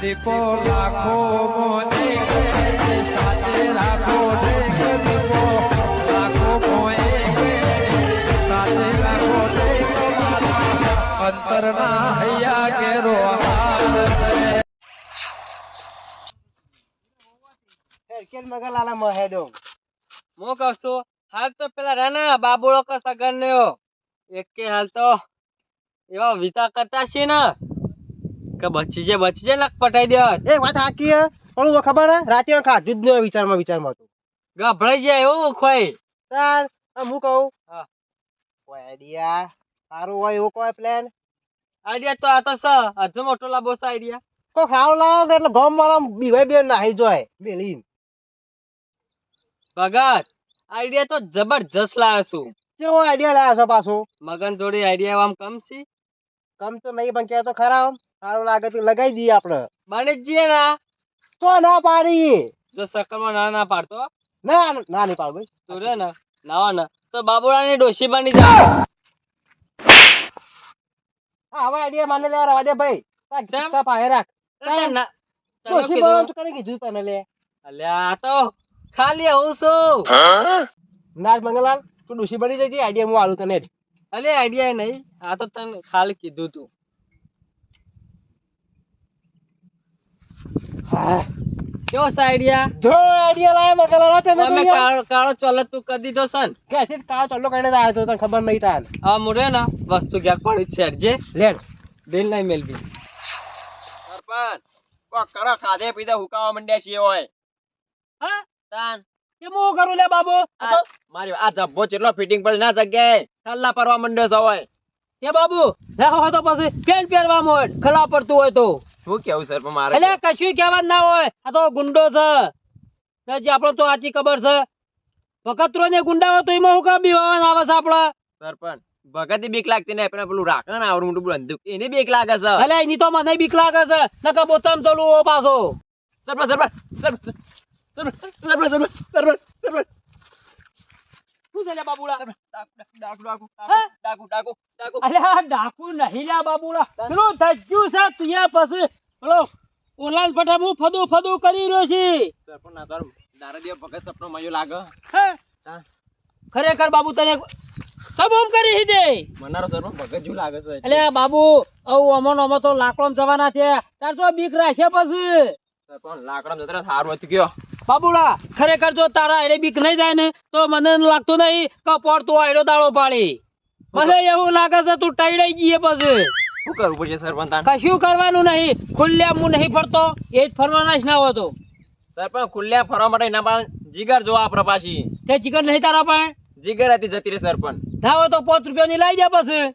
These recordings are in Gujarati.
દીપો લાખો મોને સાથે રાખો દીપો. લાખો મોએ સાથે રાખો અંતરના હૈયા કેરો મહેડો હું કહું હાલ તો પેલા રે ને બાબુળો કો સગન લ્યો એક કે હાલ તો એવા વિચાર કરતા છે ને. કે બચી જાય બચી જાય ને પટાઈ દે એ વાત હાકી હે. પણ હું ખબર હે રાતે ખાધું જ નહીં વિચારમાં વિચારમાં હતું ગભરાઈ જાય એવું ખોઈ? તાર હું કહું? હા. કોઈ આઈડિયા સારું હોય એવો કોઈ પ્લાન આઈડિયા તો આ તો સ હજુ મોટો લાંબો સ આઈડિયા તો ખાવ લાવો એટલે ગમ વાળા બીવાય બે નાહી જોય. મેલીન. ભગત આઈડિયા તો જબરજસ્ત લાવ્યો છું. કેવો આઈડિયા લાવ્યો છો પાછો? મગન જોડી આઈડિયા આમ કમ છે કમ તો નહીં પણ કહેતો ખરા આમ સારું લાગે તો લગાઈ દઈએ આપણે. બની જ જઈએ ના તો ના પાડી જો સકલમાં ના ના પાડતો ના ના નહીં પાડ ભાઈ. તો રે ને નાવા ના. તો બાબુરાની ડોશી બની જાય હવે આઈડિયા માને લેવા રવા દે ભાઈ. તાર પાહે પાસે રાખ ડોશી કીધું. તો કરી કીધું તને લે. અલ્યા આ તો ખાલી હું છું. નાગ મંગલાલ તું ડોશી બની જજે. આઈડિયા હું આલું તને. જ. અલે આઈડિયા નહીં આ તો તને ખાલી કીધું તું. હા. કેવો છે આઈડિયા? જો આઈડિયા લાવે મંગલાલ તમે તમે કાળો કાળો ચોલો તું કરી દીધો સન કે છે કાળો ચલ્લો કરીને આવ્યો તો તને ખબર નહીં તાન. આ મુરે ને. વસ્તુ ઘેર પડી છે અરજે લેડ. બિલ નહીં મેલવી. સરપંચ કો કરો ખાધે પીધે હુકાવા મંડ્યા છીએ હોય હા? તાન. કે કરું લે બાબુ? મારી આ જબ્બો ચેટલો ફિટિંગ પડે ના જગ્યાએ. ખલ્લા પરવા મંડે છે હોય કે બાબુ? રાખો તો પછી પેન પહેરવા મોડ. ખલા પડતું હોય તો. શું કેવું સર મારે? એટલે કશું કહેવા ના હોય. આ તો ગુંડો છે. જે આપણો તો આચી ખબર છે. વખતરો ને ગુંડા હોય તો એમાં હું કામ બીવાના આવે છે આપડે સરપંચ ભગત બીક લાગતી પણ પેલું રાખણ આવડું મોટું બંદૂક એને બીક લાગે છે. એટલે એની તો મને બીક લાગે છે. નકા બોતામ ચલું પાછો. સરપંચ સરપંચ સરપંચ. ડાકુ નહીં લા બાબુલા પેલો ધજ્જુ ખરેખર બાબુ તને તબોમ કરી દે મનારો સર ભગત જેવું લાગે છે બાબુ ઓ અમો નમો તો લાકડો જવાના છે. તાર તો બીક રાખે પછી. પણ લાકડોમ જતરા સારું હતું ગયો. બાબુડા ખરેખર જો તારા એરે બીક નહીં જાય ને તો મને લાગતું નહીં કે પડતું આયડો દાડો પાડી. મને એવું લાગે છે તું ટાઈડાઈ જઈએ પછી. શું કરવું પડશે સરપંચ કશું કરવાનું નહીં. ખુલ્લ્યા હું નહીં ફરતો એ જ ફરવાના જ ના હોતો સરપંચ ખુલ્લ્યા ફરવા માટે ના પણ જીગર જો આપણે પાછી તે ચિકન નહીં તારા પણ જીગર હતી જતી રે સરપંચ ના હોય તો પાંચ રૂપિયા ની લઈ જા પછી.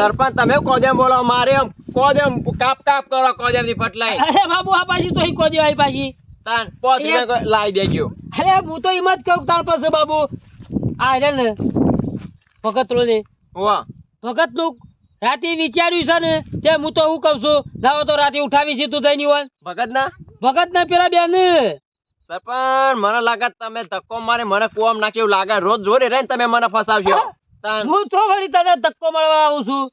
સરપંચ તમે કોદેમ બોલો મારે એમ કોદેમ કાપ કાપ કરો કોદેમની ફટલાઈ અરે બાબુ આ પાછી તો ઈ કોદી આવી પાછી. તાન પાંચ રૂપિયા લાવી દેજો અરે હું તો એમ જ કહું તાર પાસે બાબુ. આ રે ને ભગત રોજે વાહ ભગતનું રાતે વિચાર્યું છે ને તે હું તો હું કઉ છું લાવો તો રાતે ઉઠાવી છે તું જઈને હોય ભગત ના ભગત ના પેલા બેન. સરપંચ મને લાગે તમે ધક્કો મારે મને કુવામ નાખી એવું લાગે. રોજ જોડે રે તમે મને ફસાવશો. હું તો વળી તને ધક્કો મળવા આવું છું.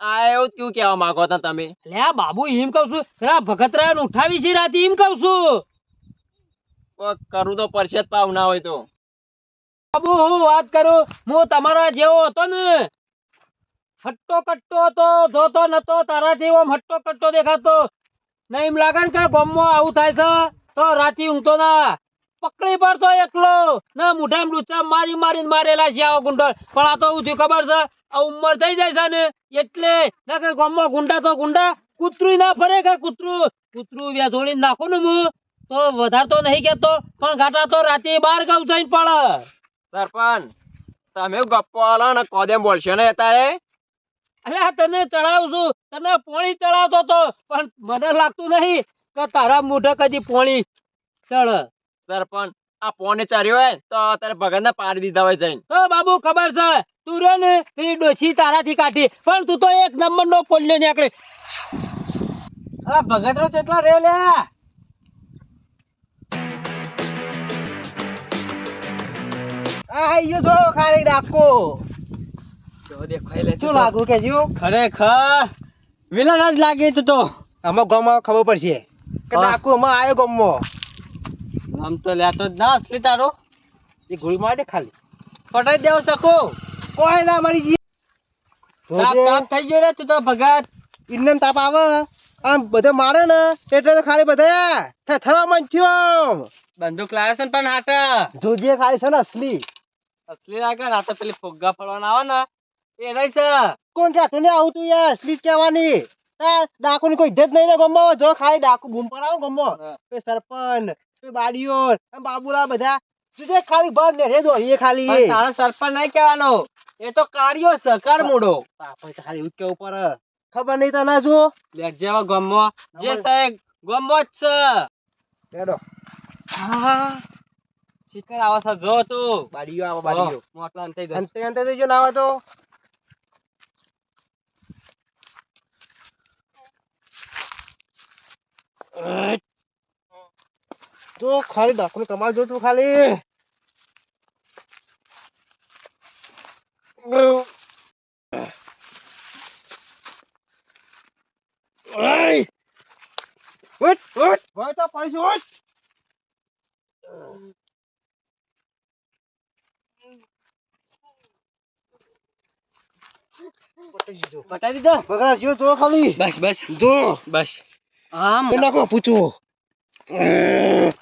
આ એવું કેવું કહેવા માંગો હતા તમે? લે બાબુ એમ કઉ છું ભગતરાય ભગત ઉઠાવી છે રાતે એમ કઉ છું. કરવું તો પરસેત પાવ ના હોય તો. બાબુ, હું વાત કરું? હું તમારા જેવો હતો ને. હટ્ટો કટ્ટો હતો, જોતો નતો, તારાથી ઓમ હટ્ટો કટ્ટો દેખાતો. નહીં લાગે કે ગામમાં આવું થાય છે, તો રાતે ઊંઘતો ના. પકડી પડતો એકલો. ને મુઠામ ડૂચા મારી મારીને મારેલા છે આવો ગુંડો. પણ આ તો શું થયું ખબર છે, આ ઉંમર થઈ જાય છે ને, એટલે ના કે ગામમાં ગુંડા તો ગુંડા, કૂતરું ના ફરે કે કૂતરું? કૂતરું વ્યા થોડી નાખું ને હું. તો વધારે તો નહીં કેતો પણ ઘાટા તો રાતે બાર ગાઉ જઈને પડે. સરપંચ તમે ગપ્પો આલો ને કોદેમ બોલશો ને અત્યારે? અલ્યા તને ચડાવું છું. તને પોણી ચડાવતો તો પણ મને લાગતું નહીં કે તારા મોઢે કદી પોણી ચડ. સરપંચ આ પોને ચાર્યો હોય તો તારે ભગત ને પાડી દીધા હોય જઈને. તો બાબુ ખબર છે? તું રે ને પેલી ડોશી તારાથી કાઢી. પણ તું તો એક નંબર નો પોલ્યો નીકળે. આ ભગત નો કેટલા રે લે આયો જો ખાલી ડાકો તો દેખાઈ લે શું લાગુ કે જો ખરેખર? વિલન જ લાગે તો તો. આમાં ગામમાં ખબર પડશે. કે. ડાકુ અમાર આયો ગમમાં. આમ તો લેતો જ ના અસલી તારો. એ ગોળી મારી દે ખાલી. પટાઈ દેવ શકો કોઈ ના મરી ગઈ તાપ તાપ થઈ ગયો રે તું તો ભગત. ઇન્નમ તાપ આવે. આમ બધે મારે ને એટલે તો ખાલી બધા થવા મન થયો. બંદૂક લાવ્યો છે પણ હાટા. જોજે ખાલી છે ને અસલી. અસલી લાગે ને આ તો પેલી ફુગ્ગા ફરવાના આવે ને એ રહી છે. કોણ છે? તું આવું તું યાર અસલી જ કહેવાની. ડાકુ ની કોઈ ઇજ્જત નહીં ને ગમો જો ખાલી ડાકુ બૂમ પર આવો ગમો. સરપંચ બાડીઓ બાબુલા બધા. જોજે ખાલી બંધ રે દોડીએ ખાલી. પણ તારા સરપંચ નહીં કહેવાનો. એ તો કાર્યો સકાર મૂડો બાપા ખાલી એવું ઉપર ખબર નહીં તને જો લેટ જેવા ગમો. જે સાહેબ ગમો જ છે. લેડો હા. શિકાર આવે છે જો તું. બાડીઓ આવો બાડીઓ. મોટલા અંતે દસ અંતે અંતે તો જો ના આવે તો. તો ખાલી ડાકુ કમાલ જો તું ખાલી. ઓય ઓય ભાઈ તો પૈસા ઉઠ. પટી દીધો. બગડા જો જો ખાલી. બસ બસ. જો. બસ. હા નાખો પૂછું.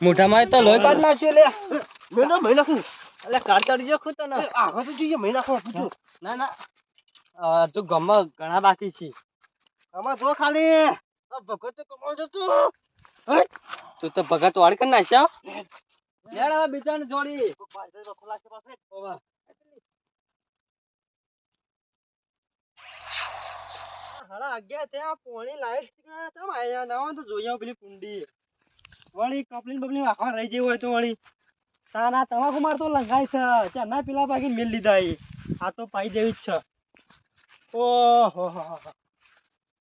મોઢામાં તો લોહી કાઢ નાખ્યો લે. મેં ના મેં એટલે કાઢ જો ખુદ તને. આગળ તો જોઈએ મેં નાખો પૂછું. ના ના. હજુ ગમો ઘણા બાકી છે. આમાં જો ખાલી. ભગત તો કમાલ તું તો ભગત વાળ કરી નાખ્યો? લેડ હવે બીજાને જોડી. હાલા અગિયાર ત્યાં પોણી લાઈટ ચમ આયા ના હોય તો જોઈ આવું પેલી કુંડી. વળી કપલીન બપલીન આખા રહી જેવું હોય તો વળી. તાના તમાકુ માર તો લંઘાય છે. ચાના પેલા પાકી મેલ લીધા એ. આ તો પાઈ જેવી જ છે. ઓહો.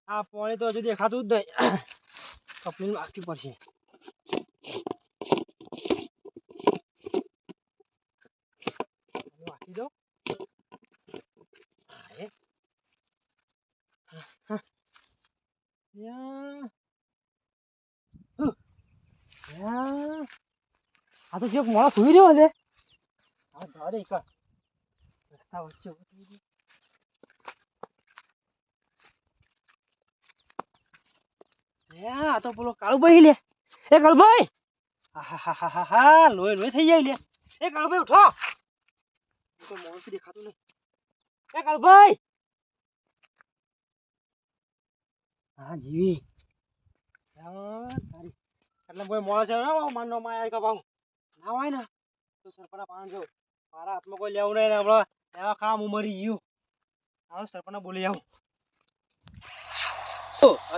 આ પોણી તો હજુ દેખાતું જ નહીં. કપલીન વાગતી પડશે. વાગી દો હાય. યા. હુ. યા. આ તો ચેક મોડા સુઈ રહ્યો છે. આ ધારે કા. રસ્તા વચ્ચે આ તો પેલો કાળુભાઈ લે. એ કાળુભાઈ! આહાહાહાહા, લોહી લોહી થઈ જાય લે. એ કાળુભાઈ ઉઠો! તો માણસ દેખાતું નહીં. એ કાળુભાઈ! હા જીવી. તારી. એટલે કોઈ મોણસ છે ને માનનો માયા કે ભાવ ના તો સરપના પાન જો મારા હાથમાં કોઈ લેવું નહીં હમણાં એવા કામ હું મરી ગયું. હાલો સરપના બોલી આવું.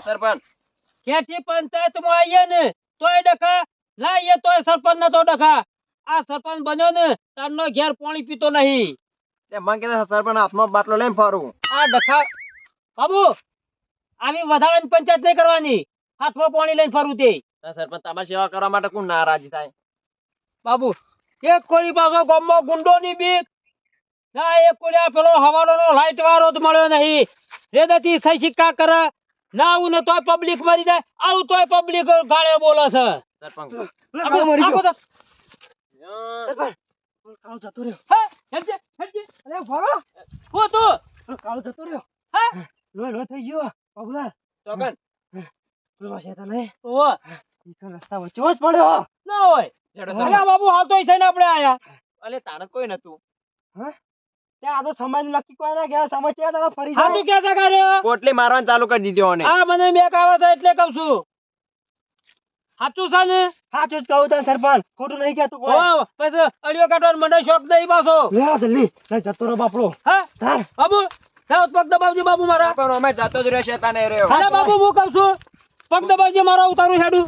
સરપંચ. ક્યાંથી પંચાયતમાં આવીએ ને તોય ડખા લાવીએ તોય સરપંચ નતો ડખા. આ સરપંચ બન્યો ને તારનો ઘેર પાણી પીતો નહીં. મને કીધું સરપંચ હાથમાં બાટલો લઈને ફરું. આ ડખા બાબુ આવી વધારાની પંચાયત નહીં કરવાની. હાથમાં પાણી લઈને ફરવું તે. સરપંચ તમારી સેવા કરવા માટે કોણ નારાજ થાય? બાબુ એક કોળી પાછો ગુંડો ની બીક. ના એક કોળી આ પેલો હવારોનો લાઈટ વાળો જ મળ્યો નહીં. રેદાથી સહી સિક્કા કરે. ના આવું ને તોય પબ્લિક મરી જાય. આવું તોય પબ્લિક ગાળે બોલે છે. સરપંચ. આગો- મરી આગો ગયો તો. સરપંચ કાળો જતો રહ્યો. હા, હેડજે, હેડજે. અરે ભરો હું તું? કાળો જતો રહ્યો. હા? લોહી લોહી થઈ ગયો. બાબુલાલ. ચોકન. પેલો છે તને ઓવે, રસ્તા વચ્ચે જ પડ્યો. ના હોય. અરે. બાબુ હાલ તો થઈને આપણે આયા. અલે તાણે કોઈ નતું. ત્યાં આ તો સમય નક્કી કોઈ ના ગયા સમય છે તમે ફરી હા તું ક્યાં જગા રહ્યો? પોટલી મારવાનું ચાલુ કરી દીધો ઓને. આ મને મેક આવે છે એટલે કહું છું. સાચું છે ને? સાચું જ કહું તને સરપંચ. ખોટું નહીં કહેતું કોઈ. હો, પછી અડિયો કાઢવાનો મને શોખ નહીં પાછો. લે જલ્દી. લે જતો રહો બાપડો. હા? તાર બાબુ લાવ પગ દબાવજે બાબુ મારા. પણ અમે જતો જ રહ્યો શેતાને રહ્યો. અરે બાબુ હું કહું છું પગ દબાવજે મારા ઉતારું હેડું.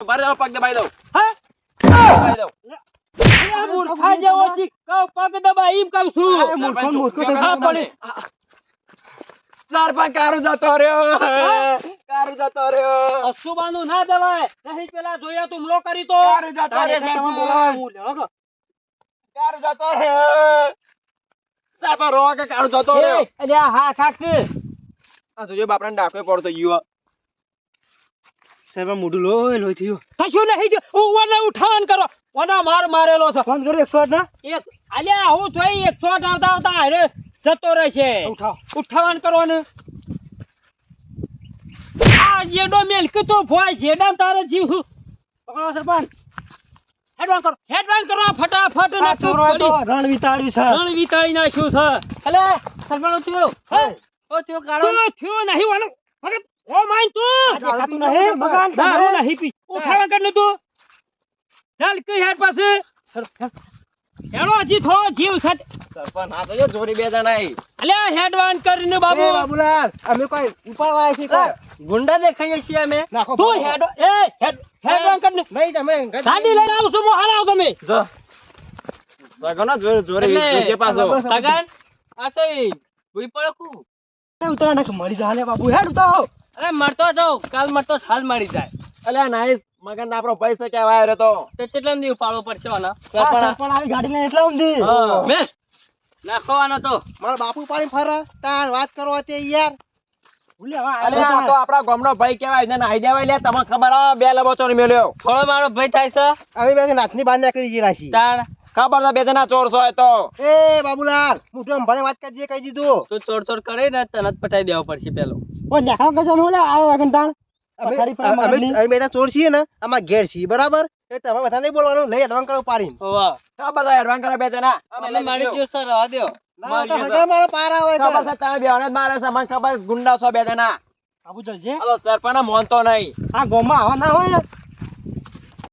મારે જાઓ પગ દબાઈ દઉં. હા? મૂર્ખા જેવો ના દેવાય નહીં પેલા જોયા તું હુમલો કરી તો કારું જતો કે? કારું જતો રો જતો એ, અલ્યા હા ખાક આ જોજો બાપરાને ડાકોય પડતો યુવા સરપંચ મોઢું લોહી લોહી થયું. કશું નહીં જો ઓને ઉઠાવન કરો. ઓને માર મારેલો છે. ફોન કર્યો એકસો આઠ ના? એક અલ્યા હું જોઈ એકસો આઠ આવતા આવતા અરે જતો રહેશે. ઉઠાવ. ઉઠાવન કરવાનું આ જેડો મેલકી તો ભોય જેડા તારે જીવ પકડો સરપંચ. હેડવાન કરો. હેડવાન કરો ફટાફટ નાખું ચોરો તો રણ વિતાડ્યું છે. રણ વિતાળી નાખ્યું છે. અલે સરપંચ થયો હે? ઓ થયો તું થયો નહીં વાળો ઓ માઈન તું! દેખાતું નહીં મકાન દારૂ નહીં પી ઉઠાવન કર તું? ચાલ કઈ હેડ પાસે? હેડો હજી થોડો જીવ છે સરપંચ હા તો જો જોરી બે જણા આઈ. અલ્યા હેડવાન કરીને બાબુ. એ બાબુલાલ અમે કોઈ ઉપાડવા છીએ કોઈ? ગુંડા દેખાઈએ છીએ અમે. તું ભાગો. એ હેડ હેડવાન કરીને. નહીં તમે ગાડી લઈને આવું હું હાલ આવું તમે. જો. સગનો જોરી જોરી એટલે પાછો. સગન, આ છે ભૂઈ પડે ઉતરા નાખ મળી જા બાબુ હેડ ઉતારો. અરે મરતો તો કાલ મરતો હાલ મરી જાય. અલ્યા નાઈસ મગન આપણો પૈસા કેવાય આવ્યો તો તો કેટલા દી ઉપાડવો પડશે વાલા સરપંચ પણ આવી ગાડી લઈને એટલા ઊંધી હા. મેલ. નાખવાનો તો. મારા બાપુ પાણી ફરે. તાર વાત કરો તે યાર. ભૂલ્યા હવે અલ્યા આ તો આપણા ગામનો ભાઈ કેવાય ને નાઈ દેવાય. લે તમને ખબર બે લબોચો મેલ્યો. થોડો મારો ભાઈ થાય છે. બે નાથની બાંધ નીકળી ગયેલા તાર ખબર છે બે જણા ચોર છો એ તો. એ બાબુલાલ હું તો ભણે વાત કરજે કહી દીધું. તું ચોર ચોર કરે ને તને પટાઈ દેવો પડશે પેલો. ઓ દેખાવ લે? આવો. અમે ચોર છીએ ને ઘેર છીએ બરાબર? એ તમે બધા નહીં બોલવાનું લઈ એડવાન્સ કરો છે એડવાન્સ કરે બે જણા તમે મારી જો સર રવા દ્યો તો મારો પારા હોય ખબર છે તમે બે મારે છે મને ખબર ગુંડા છો બે જણા બાબુ જલજે હાલો મોનતો નહીં. આ ગોમાં આવા ના હોય?